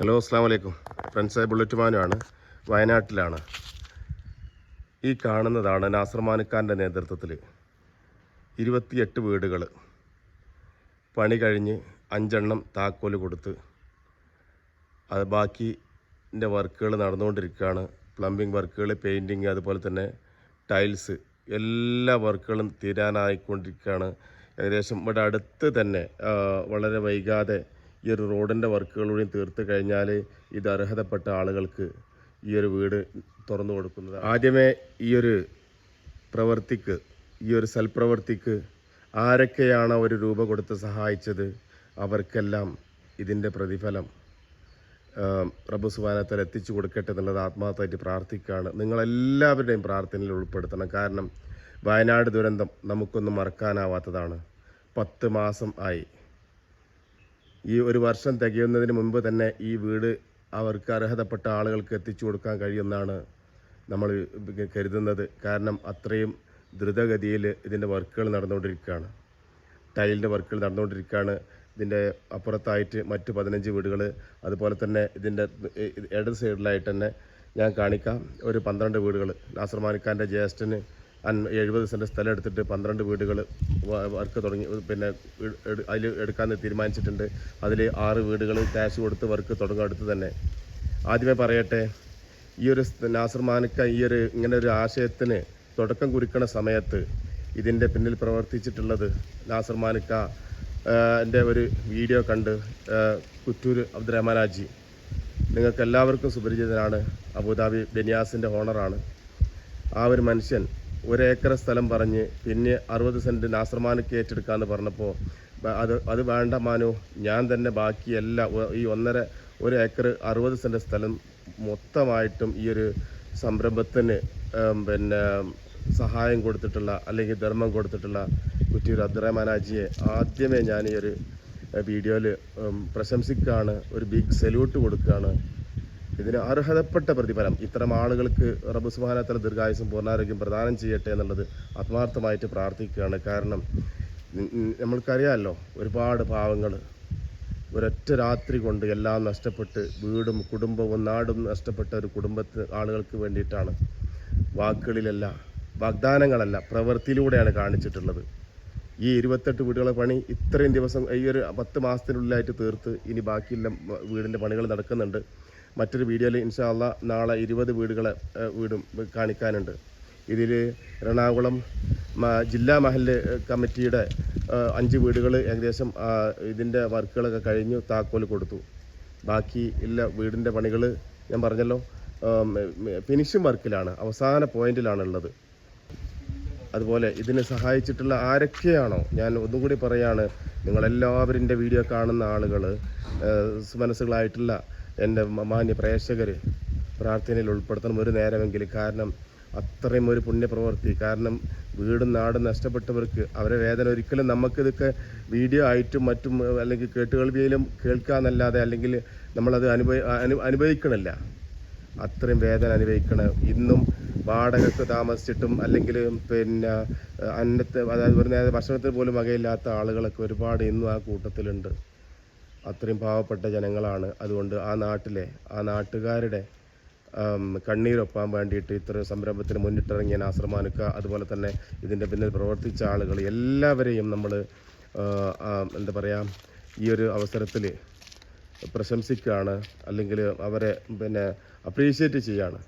Hello അസ്സാം വലൈക്കും friends bullet മാനുമാണ് വയനാട്ടിലാണ്. ഈ കാണുന്നതാണ് നാസർ മാനുക്കാന്റെ നേതൃത്വത്തിൽ ഇരുപത്തിയെട്ട് വീടുകൾ പണി കഴിഞ്ഞ് അഞ്ചെണ്ണം താക്കോൽ കൊടുത്ത് അത് ബാക്കിന്റെ വർക്കുകൾ നടന്നുകൊണ്ടിരിക്കുകയാണ്. പ്ലംബിംഗ് വർക്കുകൾ പെയിന്റിങ് അതുപോലെ തന്നെ ടൈൽസ് എല്ലാ വർക്കുകളും തീരാനായിക്കൊണ്ടിരിക്കുകയാണ്. ഏകദേശം ഇവിടെ അടുത്ത് തന്നെ വളരെ വൈകാതെ ഈ ഒരു റോഡിന്റെ വർക്കുകളൂടെയും തീർത്ത് കഴിഞ്ഞാൽ ഇത് അർഹതപ്പെട്ട ആളുകൾക്ക് ഈ ഒരു വീട് തുറന്നു കൊടുക്കുന്നത്. ആദ്യമേ ഈ ഒരു പ്രവൃത്തിക്ക് ഈ ഒരു സൽപ്രവൃത്തിക്ക് ആരൊക്കെയാണ് ഒരു രൂപ കൊടുത്ത് സഹായിച്ചത്? അവർക്കെല്ലാം ഇതിന്റെ പ്രതിഫലം റബ്ബ് സുബാനത്തിൽ എത്തിച്ചു കൊടുക്കട്ടെ എന്നുള്ളത് ആത്മാർത്ഥമായിട്ട് പ്രാർത്ഥിക്കുകയാണ്. നിങ്ങളെല്ലാവരുടെയും പ്രാർത്ഥനയിൽ ഉൾപ്പെടുത്തണം. കാരണം വയനാട് ദുരന്തം നമുക്കൊന്നും മറക്കാനാവാത്തതാണ്. പത്ത് മാസം ആയി. ഈ ഒരു വർഷം തികയുന്നതിന് മുൻപ് തന്നെ ഈ വീട് അവർക്ക് അർഹതപ്പെട്ട ആളുകൾക്ക് എത്തിച്ചു കൊടുക്കാൻ കഴിയുമെന്നാണ് നമ്മൾ കരുതുന്നത്. കാരണം അത്രയും ദ്രുതഗതിയിൽ ഇതിന്റെ വർക്കുകൾ നടന്നുകൊണ്ടിരിക്കുകയാണ്. ടൈലിന്റെ വർക്കുകൾ നടന്നുകൊണ്ടിരിക്കുകയാണ്. ഇതിന്റെ അപ്പുറത്തായിട്ട് മറ്റ് പതിനഞ്ച് വീടുകൾ. അതുപോലെ തന്നെ ഇതിന്റെ ഇടത് സൈഡിലായിട്ട് തന്നെ ഞാൻ കാണിക്കാം. ഒരു പന്ത്രണ്ട് വീടുകൾ. നാസർമാനിക്കാന്റെ ജ്യേഷ്ഠന് എഴുപത് സെന്റ് സ്ഥലം എടുത്തിട്ട് പന്ത്രണ്ട് വീടുകൾ വർക്ക് തുടങ്ങി. പിന്നെ അതിൽ എടുക്കാൻ തീരുമാനിച്ചിട്ടുണ്ട്. അതിൽ ആറ് വീടുകൾ ക്യാഷ് കൊടുത്ത് വർക്ക് തുടങ്ങും അടുത്ത് തന്നെ. ആദ്യമേ പറയട്ടെ ഈ ഒരു നാസർ മാനിക്ക ഈ ഒരു ഇങ്ങനെ ഒരു ആശയത്തിന് തുടക്കം കുറിക്കണ സമയത്ത് ഇതിന്റെ പിന്നിൽ പ്രവർത്തിച്ചിട്ടുള്ളത് നാസർ മാനിക്ക എന്റെ ഒരു വീഡിയോ കണ്ട് കുറ്റൂർ അബ്ദുറഹ്മാനാജി. നിങ്ങൾക്ക് എല്ലാവർക്കും സുപരിചിതനാണ്. അബുദാബി ബെനിയാസിന്റെ ഓണറാണ് ആ ഒരു മനുഷ്യൻ ഒരു ഏക്കർ സ്ഥലം പറഞ്ഞ് പിന്നെ അറുപത് സെന്റ് നാസർമാനക്ക് ഏറ്റെടുക്കാമെന്ന് പറഞ്ഞപ്പോൾ അത് അത് വേണ്ട മാനു ഞാൻ തന്നെ ബാക്കി എല്ലാ ഈ ഒന്നര ഒരു ഏക്കർ അറുപത് സെന്റ് സ്ഥലം മൊത്തമായിട്ടും ഈ ഒരു സംരംഭത്തിന് പിന്നെ സഹായം കൊടുത്തിട്ടുള്ള അല്ലെങ്കിൽ ധർമ്മം കൊടുത്തിട്ടുള്ള കുറ്റിയൂർ അബ്ദുറഹ്മാനാജിയെ ആദ്യമേ ഞാൻ ഈ ഒരു വീഡിയോയിൽ പ്രശംസിക്കുകയാണ് ഒരു ബിഗ് സല്യൂട്ട് കൊടുക്കുകയാണ് ഇതിന് അർഹതപ്പെട്ട പ്രതിഫലം. ഇത്തരം ആളുകൾക്ക് റബ്ബ് സുബാനത്തല ദീർഘായുസും പൂർണാരോഗ്യം പ്രദാനം ചെയ്യട്ടെ എന്നുള്ളത് ആത്മാർത്ഥമായിട്ട് പ്രാർത്ഥിക്കുകയാണ്. കാരണം നമ്മൾക്കറിയാമല്ലോ ഒരുപാട് പാവങ്ങൾ ഒരൊറ്റ രാത്രി കൊണ്ട് എല്ലാം നഷ്ടപ്പെട്ട് വീടും കുടുംബവും നാടും നഷ്ടപ്പെട്ട ഒരു കുടുംബത്തിന് ആളുകൾക്ക് വേണ്ടിയിട്ടാണ് വാക്കുകളിലല്ല വാഗ്ദാനങ്ങളല്ല പ്രവൃത്തിയിലൂടെയാണ് കാണിച്ചിട്ടുള്ളത്. ഈ ഇരുപത്തെട്ട് വീടുകളെ പണി ഇത്രയും ദിവസം ഈ ഒരു പത്ത് മാസത്തിനുള്ളിലായിട്ട് തീർത്ത് ഇനി ബാക്കിയെല്ലാം വീടിന്റെ പണികൾ നടക്കുന്നുണ്ട്. മറ്റൊരു വീഡിയോയിൽ ഇൻഷാല്ല നാളെ ഇരുപത് വീടുകൾ വീടും കാണിക്കാനുണ്ട്. ഇതിൽ എറണാകുളം ജില്ലാ മഹല്ല് കമ്മിറ്റിയുടെ അഞ്ച് വീടുകൾ ഏകദേശം ഇതിന്റെ വർക്കുകളൊക്കെ കഴിഞ്ഞു താക്കോൽ കൊടുത്തു. ബാക്കി ഇല്ല വീടിന്റെ പണികൾ ഞാൻ പറഞ്ഞല്ലോ ഫിനിഷിംഗ് വർക്കിലാണ് അവസാന പോയിന്റിലാണ് ഉള്ളത് അതുപോലെ ഇതിന് സഹായിച്ചിട്ടുള്ള ആരൊക്കെയാണോ ഞാൻ ഒന്നുകൂടി പറയാണ് നിങ്ങളെല്ലാവരും എന്റെ വീഡിയോ കാണുന്ന ആളുകൾ മനസ്സുകളായിട്ടുള്ള എന്റെ മാന്യ പ്രേക്ഷകർ പ്രാർത്ഥനയിൽ ഉൾപ്പെടുത്തണം. ഒരു നേരമെങ്കിൽ കാരണം അത്രയും ഒരു പുണ്യപ്രവൃത്തി. കാരണം വീടും നാടും നഷ്ടപ്പെട്ടവർക്ക് അവരെ വേദന ഒരിക്കലും നമുക്കിതൊക്കെ വീഡിയോ ആയിട്ടും മറ്റും അല്ലെങ്കിൽ കേട്ടുകേൾവിയിലും കേൾക്കാന്നല്ലാതെ അല്ലെങ്കിൽ നമ്മളത് അനുഭവ അനു അനുഭവിക്കണില്ല. അത്രയും വേദന അനുഭവിക്കണം. ഇന്നും വാടകയ്ക്ക് താമസിച്ചിട്ടും അല്ലെങ്കിൽ പിന്നെ അന്നത്തെ അതായത് ഒരു നേരം ഭക്ഷണത്തിന് പോലും വകയില്ലാത്ത ആളുകളൊക്കെ ഒരുപാട് ഇന്നും ആ കൂട്ടത്തിലുണ്ട്. അത്രയും പാവപ്പെട്ട ജനങ്ങളാണ്. അതുകൊണ്ട് ആ നാട്ടിലെ ആ നാട്ടുകാരുടെ കണ്ണീരൊപ്പാൻ വേണ്ടിയിട്ട് ഇത്ര സംരംഭത്തിന് മുന്നിട്ടിറങ്ങിയ നാസർമാനുക്ക അതുപോലെ തന്നെ ഇതിന്റെ പിന്നിൽ പ്രവർത്തിച്ച ആളുകൾ എല്ലാവരെയും നമ്മൾ എന്താ പറയുക ഈ ഒരു അവസരത്തിൽ പ്രശംസിക്കുകയാണ്. അല്ലെങ്കിൽ അവരെ പിന്നെ അപ്രീഷിയേറ്റ് ചെയ്യാണ്.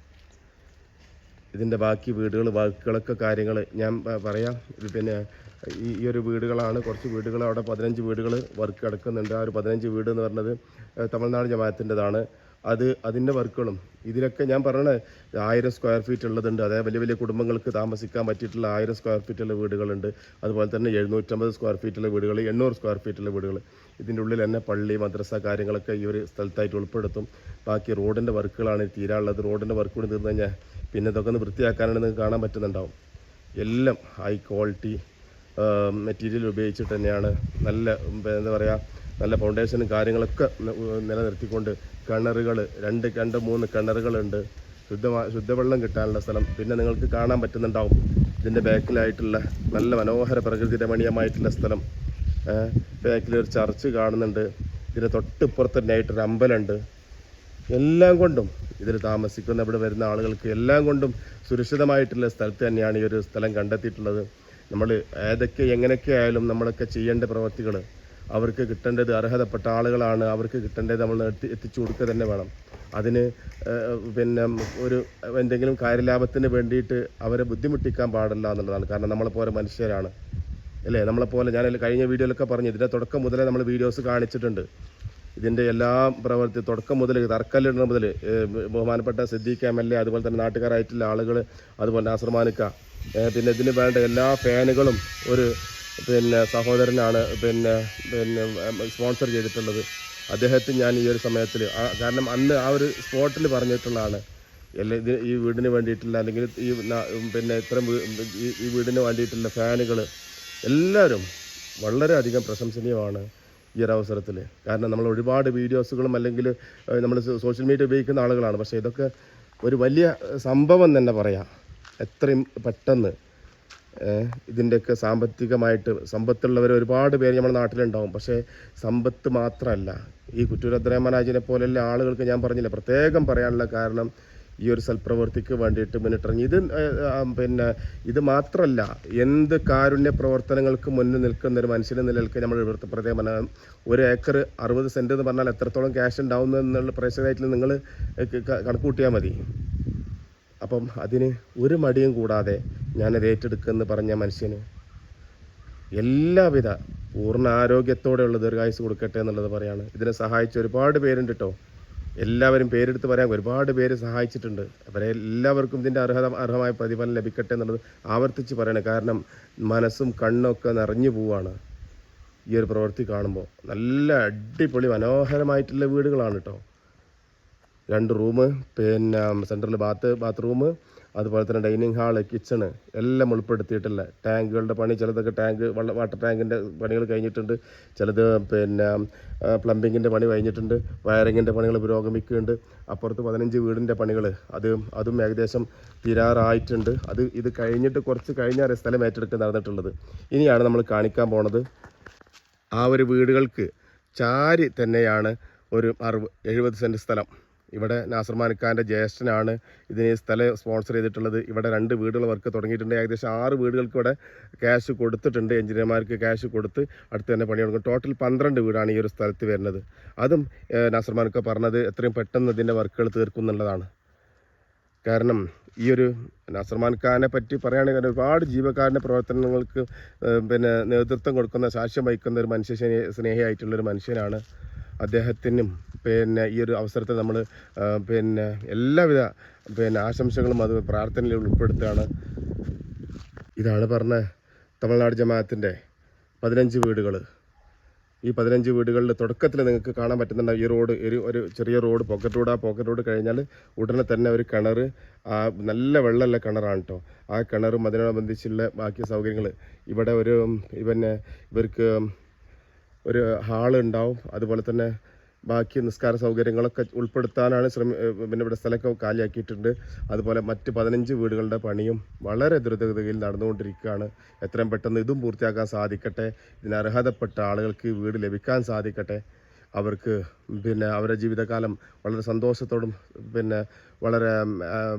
ഇതിന്റെ ബാക്കി വീടുകൾ വാക്കുകളൊക്കെ കാര്യങ്ങൾ ഞാൻ പറയാം. പിന്നെ ഈ ഈ ഒരു വീടുകളാണ്. കുറച്ച് വീടുകൾ അവിടെ പതിനഞ്ച് വീടുകൾ വർക്ക് കിടക്കുന്നുണ്ട്. ആ ഒരു പതിനഞ്ച് വീട് എന്ന് പറഞ്ഞത് തമിഴ്നാട് ജമാഅത്തിന്റെതാണ്. അത് അതിന്റെ വർക്കുകളും. ഇതിലൊക്കെ ഞാൻ പറഞ്ഞത് ആയിരം സ്ക്വയർ ഫീറ്റ് ഉള്ളതുണ്ട്. അതായത് വലിയ വലിയ കുടുംബങ്ങൾക്ക് താമസിക്കാൻ പറ്റിയിട്ടുള്ള ആയിരം സ്ക്വയർ ഫീറ്റുള്ള വീടുകളുണ്ട്. അതുപോലെ തന്നെ എഴുന്നൂറ്റമ്പത് സ്ക്വയർ ഫീറ്റുള്ള വീടുകൾ എണ്ണൂറ് സ്ക്വയർ ഫീറ്റുള്ള വീടുകൾ. ഇതിന്റെ ഉള്ളിൽ തന്നെ പള്ളി മദ്രസ കാര്യങ്ങളൊക്കെ ഈ ഒരു സ്ഥലത്തായിട്ട് ഉൾപ്പെടുത്തും. ബാക്കി റോഡിന്റെ വർക്കുകളാണ് തീരാനുള്ളത്. റോഡിന്റെ വർക്ക് കൂടി തീർന്നു കഴിഞ്ഞാൽ പിന്നെ ഇതൊക്കെ ഒന്ന് വൃത്തിയാക്കാനാണ് നിങ്ങൾക്ക് കാണാൻ പറ്റുന്നുണ്ടാവും. എല്ലാം ഹൈ ക്വാളിറ്റി മെറ്റീരിയൽ ഉപയോഗിച്ചിട്ട് തന്നെയാണ് നല്ല എന്താ പറയുക നല്ല ഫൗണ്ടേഷനും കാര്യങ്ങളൊക്കെ നിലനിർത്തിക്കൊണ്ട് കിണറുകൾ രണ്ട് രണ്ട് മൂന്ന് കിണറുകളുണ്ട്. ശുദ്ധമാ ശുദ്ധവെള്ളം കിട്ടാനുള്ള സ്ഥലം. പിന്നെ നിങ്ങൾക്ക് കാണാൻ പറ്റുന്നുണ്ടാവും ഇതിന്റെ ബാക്കിലായിട്ടുള്ള നല്ല മനോഹര പ്രകൃതി രമണീയമായിട്ടുള്ള സ്ഥലം. ബാക്കിലൊരു ചർച്ച് കാണുന്നുണ്ട്. ഇതിന് തൊട്ടിപ്പുറത്ത് തന്നെയായിട്ടൊരു അമ്പലമുണ്ട്. എല്ലാം കൊണ്ടും ഇതിൽ താമസിക്കുന്ന ഇവിടെ വരുന്ന ആളുകൾക്ക് എല്ലാം കൊണ്ടും സുരക്ഷിതമായിട്ടുള്ള സ്ഥലത്ത് തന്നെയാണ് ഈ ഒരു സ്ഥലം കണ്ടെത്തിയിട്ടുള്ളത്. നമ്മൾ ഏതൊക്കെ എങ്ങനെയൊക്കെ ആയാലും നമ്മളൊക്കെ ചെയ്യേണ്ട പ്രവർത്തികൾ അവർക്ക് കിട്ടേണ്ടത് അർഹതപ്പെട്ട ആളുകളാണ്. അവർക്ക് കിട്ടേണ്ടത് നമ്മൾ എത്തി എത്തിച്ചു കൊടുക്കുക തന്നെ വേണം. അതിന് പിന്നെ ഒരു എന്തെങ്കിലും കാര്യലാഭത്തിന് വേണ്ടിയിട്ട് അവരെ ബുദ്ധിമുട്ടിക്കാൻ പാടില്ല എന്നുള്ളതാണ്. കാരണം നമ്മളെപ്പോലെ മനുഷ്യരാണ്. അല്ലേ? നമ്മളെപ്പോലെ ഞാൻ കഴിഞ്ഞ വീഡിയോയിലൊക്കെ പറഞ്ഞു ഇതിന്റെ തുടക്കം മുതലേ നമ്മൾ വീഡിയോസ് കാണിച്ചിട്ടുണ്ട്. ഇതിന്റെ എല്ലാ പ്രവർത്തി തുടക്കം മുതൽ തർക്കല്ലിടുന്ന മുതൽ ബഹുമാനപ്പെട്ട സിദ്ദീഖ് എം എൽ എ അതുപോലെ തന്നെ നാട്ടുകാരായിട്ടുള്ള ആളുകൾ അതുപോലെ നാസർമാനിക്ക പിന്നെ ഇതിന് വേണ്ട എല്ലാ ഫാനുകളും ഒരു പിന്നെ സഹോദരനാണ് പിന്നെ പിന്നെ സ്പോൺസർ ചെയ്തിട്ടുള്ളത്. അദ്ദേഹത്തിന് ഞാൻ ഈ ഒരു സമയത്തിൽ കാരണം അന്ന് ആ ഒരു സ്പോട്ടിൽ പറഞ്ഞിട്ടുള്ളതാണ്. എല്ലാ ഇത് ഈ വീടിന് വേണ്ടിയിട്ടുള്ള അല്ലെങ്കിൽ ഈ പിന്നെ ഇത്തരം ഈ- വീടിന് വേണ്ടിയിട്ടുള്ള ഫാനുകൾ എല്ലാവരും വളരെയധികം പ്രശംസനീയമാണ് ഈ ഒരു അവസരത്തിൽ. കാരണം നമ്മൾ ഒരുപാട് വീഡിയോസുകളും അല്ലെങ്കിൽ നമ്മൾ സോഷ്യൽ മീഡിയ ഉപയോഗിക്കുന്ന ആളുകളാണ്. പക്ഷേ ഇതൊക്കെ ഒരു വലിയ സംഭവം തന്നെ പറയാം. എത്രയും പെട്ടെന്ന് ഇതിന്റെയൊക്കെ സാമ്പത്തികമായിട്ട് സമ്പത്തുള്ളവർ ഒരുപാട് പേര് നമ്മുടെ നാട്ടിലുണ്ടാവും. പക്ഷേ സമ്പത്ത് മാത്രമല്ല ഈ കുറ്റൂർ അബ്ദുറഹ്മാനാജിനെ പോലെയുള്ള ആളുകൾക്ക് ഞാൻ പറഞ്ഞില്ല. പ്രത്യേകം പറയാനുള്ള കാരണം ഈ ഒരു സൽപ്രവൃത്തിക്ക് വേണ്ടിയിട്ട് മുന്നിട്ടിറങ്ങി. ഇത് പിന്നെ ഇത് മാത്രമല്ല എന്ത് കാരുണ്യ പ്രവർത്തനങ്ങൾക്ക് മുന്നിൽ നിൽക്കുന്ന ഒരു മനുഷ്യനെ നിലനിൽക്കുക നമ്മൾ പ്രത്യേകം ഒരു ഏക്കർ അറുപത് സെന്റ് എന്ന് പറഞ്ഞാൽ എത്രത്തോളം ക്യാഷ് ഉണ്ടാവുന്നു എന്നുള്ള പ്രേക്ഷകരായിട്ട് നിങ്ങൾ കണക്ക് കൂട്ടിയാൽ മതി. അപ്പം അതിന് ഒരു മടിയും കൂടാതെ ഞാനത് ഏറ്റെടുക്കുമെന്ന് പറഞ്ഞ മനുഷ്യന് എല്ലാവിധ പൂർണ ആരോഗ്യത്തോടെയുള്ള ദീർഘായുസ് കൊടുക്കട്ടെ എന്നുള്ളത് പറയാണ്. ഇതിനെ സഹായിച്ച ഒരുപാട് പേരുണ്ട് കേട്ടോ എല്ലാവരും പേരെടുത്ത് പറയാൻ ഒരുപാട് പേര് സഹായിച്ചിട്ടുണ്ട്. അവരെ എല്ലാവർക്കും ഇതിന്റെ അർഹത അർഹമായ പ്രതിഫലം ലഭിക്കട്ടെ എന്നുള്ളത് ആവർത്തിച്ച് പറയണേ. കാരണം മനസ്സും കണ്ണൊക്കെ നിറഞ്ഞു പോവാണ് ഈ ഒരു പ്രവൃത്തി കാണുമ്പോൾ. നല്ല അടിപൊളി മനോഹരമായിട്ടുള്ള വീടുകളാണ് കേട്ടോ രണ്ട് റൂം പിന്നെ സെന്ററിൽ ബാത്ത് ബാത്റൂം അതുപോലെ തന്നെ ഡൈനിങ് ഹാൾ കിച്ചണ് എല്ലാം ഉൾപ്പെടുത്തിയിട്ടില്ല ടാങ്കുകളുടെ പണി. ചിലതൊക്കെ ടാങ്ക് വെള്ള വാട്ടർ ടാങ്കിന്റെ പണികൾ കഴിഞ്ഞിട്ടുണ്ട്. ചിലത് പിന്നെ പ്ലംബിങ്ങിന്റെ പണി കഴിഞ്ഞിട്ടുണ്ട്. വയറിങ്ങിന്റെ പണികൾ പുരോഗമിക്കുന്നുണ്ട്. അപ്പുറത്ത് പതിനഞ്ച് വീടിന്റെ പണികൾ. അത് അതും ഏകദേശം തീരാറായിട്ടുണ്ട്. അത് ഇത് കഴിഞ്ഞിട്ട് കുറച്ച് കഴിഞ്ഞാൽ സ്ഥലം ഏറ്റെടുത്ത് നടന്നിട്ടുള്ളത്. ഇനിയാണ് നമ്മൾ കാണിക്കാൻ പോണത്. ആ ഒരു വീടുകൾക്ക് ചാരി തന്നെയാണ് ഒരു അറുപത് എഴുപത് സെന്റ് സ്ഥലം. ഇവിടെ നാസർമാൻ ഖാന്റെ ജ്യേഷ്ഠനാണ്. ഇതിന് സ്ഥലം സ്പോൺസർ ചെയ്തിട്ടുള്ളത്. ഇവിടെ രണ്ട് വീടുകൾ വർക്ക് തുടങ്ങിയിട്ടുണ്ട്. ഏകദേശം ആറ് വീടുകൾക്ക് ഇവിടെ ക്യാഷ് കൊടുത്തിട്ടുണ്ട്. എഞ്ചിനീയർമാർക്ക് ക്യാഷ് കൊടുത്ത് അടുത്ത് തന്നെ പണി തുടങ്ങും. ടോട്ടൽ പന്ത്രണ്ട് വീടാണ് ഈ ഒരു സ്ഥലത്ത് വരുന്നത്. അതും നാസർമാൻ നാസർ പറഞ്ഞത് എത്രയും പെട്ടെന്ന് ഇതിന്റെ വർക്കുകൾ തീർക്കും എന്നുള്ളതാണ്. കാരണം ഈ ഒരു നസർമാൻ ഖാനെ പറ്റി പറയുകയാണെങ്കിൽ ഒരുപാട് ജീവകാരുണ്യ പ്രവർത്തനങ്ങൾക്ക് പിന്നെ നേതൃത്വം കൊടുക്കുന്ന സാക്ഷ്യം വഹിക്കുന്ന ഒരു മനുഷ്യ സ്നേഹിയായിട്ടുള്ളൊരു മനുഷ്യനാണ് അദ്ദേഹത്തിനും പിന്നെ ഈ ഒരു അവസരത്തെ നമ്മൾ പിന്നെ എല്ലാവിധ പിന്നെ ആശംസകളും അത് പ്രാർത്ഥനയിൽ ഉൾപ്പെടുത്തുകയാണ്. ഇതാണ് പറഞ്ഞ തമിഴ്നാട് ജമാഅത്തിന്റെ പതിനഞ്ച് വീടുകൾ ഈ പതിനഞ്ച് വീടുകളുടെ തുടക്കത്തിൽ നിങ്ങൾക്ക് കാണാൻ പറ്റുന്നുണ്ട് ഈ റോഡ് ഒരു ഒരു ചെറിയ റോഡ് പോക്കറ്റ് റോഡ് ആ പോക്കറ്റ് റോഡ് കഴിഞ്ഞാൽ ഉടനെ തന്നെ ഒരു കിണർ ആ നല്ല വെള്ളമുള്ള കിണറാണ് കേട്ടോ ആ കിണറും അതിനോടനുബന്ധിച്ചുള്ള ബാക്കി സൗകര്യങ്ങൾ ഇവിടെ ഒരു പിന്നെ ഇവർക്ക് ഒരു ഹാൾ ഉണ്ടാവും. അതുപോലെ തന്നെ ബാക്കി നിസ്കാര സൗകര്യങ്ങളൊക്കെ ഉൾപ്പെടുത്താനാണ് ശ്രമി പിന്നെ ഇവിടെ സ്ഥലമൊക്കെ കാലിയാക്കിയിട്ടുണ്ട്. അതുപോലെ മറ്റ് പതിനഞ്ച് വീടുകളുടെ പണിയും വളരെ ദ്രുതഗതിയിൽ നടന്നുകൊണ്ടിരിക്കുകയാണ്. എത്രയും പെട്ടെന്ന് ഇതും പൂർത്തിയാക്കാൻ സാധിക്കട്ടെ. ഇതിന് അർഹതപ്പെട്ട ആളുകൾക്ക് വീട് ലഭിക്കാൻ സാധിക്കട്ടെ. അവർക്ക് പിന്നെ അവരുടെ ജീവിതകാലം വളരെ സന്തോഷത്തോടും പിന്നെ വളരെ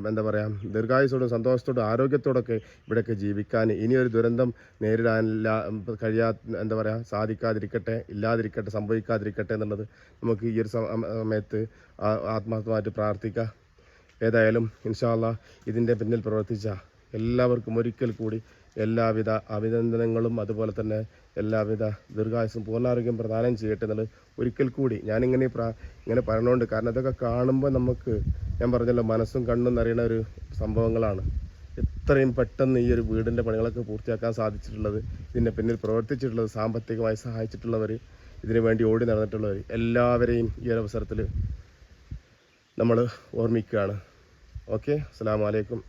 എന്താ പറയുക ദീർഘായുസോടും സന്തോഷത്തോടും ആരോഗ്യത്തോടൊക്കെ ഇവിടെയൊക്കെ ജീവിക്കാൻ ഇനിയൊരു ദുരന്തം നേരിടാനില്ല കഴിയാ എന്താ പറയുക സാധിക്കാതിരിക്കട്ടെ ഇല്ലാതിരിക്കട്ടെ സംഭവിക്കാതിരിക്കട്ടെ എന്നുള്ളത് നമുക്ക് ഈ ഒരു സമയത്ത് ആത്മാർത്ഥമായിട്ട് പ്രാർത്ഥിക്കാം. ഏതായാലും ഇൻഷാല്ല ഇതിന്റെ പിന്നിൽ പ്രവർത്തിച്ച എല്ലാവർക്കും ഒരിക്കൽ കൂടി എല്ലാവിധ അഭിനന്ദനങ്ങളും അതുപോലെ തന്നെ എല്ലാവിധ ദീർഘായുസും പൂർണാരോഗ്യം പ്രദാനം ചെയ്യട്ടെ എന്നുള്ളത് ഒരിക്കൽ കൂടി ഞാനിങ്ങനെ പ്രാ ഇങ്ങനെ പറഞ്ഞുകൊണ്ട് കാരണം ഇതൊക്കെ കാണുമ്പോൾ നമുക്ക് ഞാൻ പറഞ്ഞല്ലോ മനസ്സും കണ്ണും നിറയുന്ന ഒരു സംഭവങ്ങളാണ്. ഇത്രയും പെട്ടെന്ന് ഈ ഒരു വീടിന്റെ പണികളൊക്കെ പൂർത്തിയാക്കാൻ സാധിച്ചിട്ടുള്ളത് ഇതിന്റെ പിന്നിൽ പ്രവർത്തിച്ചിട്ടുള്ളത് സാമ്പത്തികമായി സഹായിച്ചിട്ടുള്ളവർ ഇതിനു വേണ്ടി ഓടി നടന്നിട്ടുള്ളവർ എല്ലാവരെയും ഈ ഒരു അവസരത്തിൽ നമ്മൾ ഓർമ്മിക്കുകയാണ്. ഓക്കെ അസ്സാം വലൈക്കും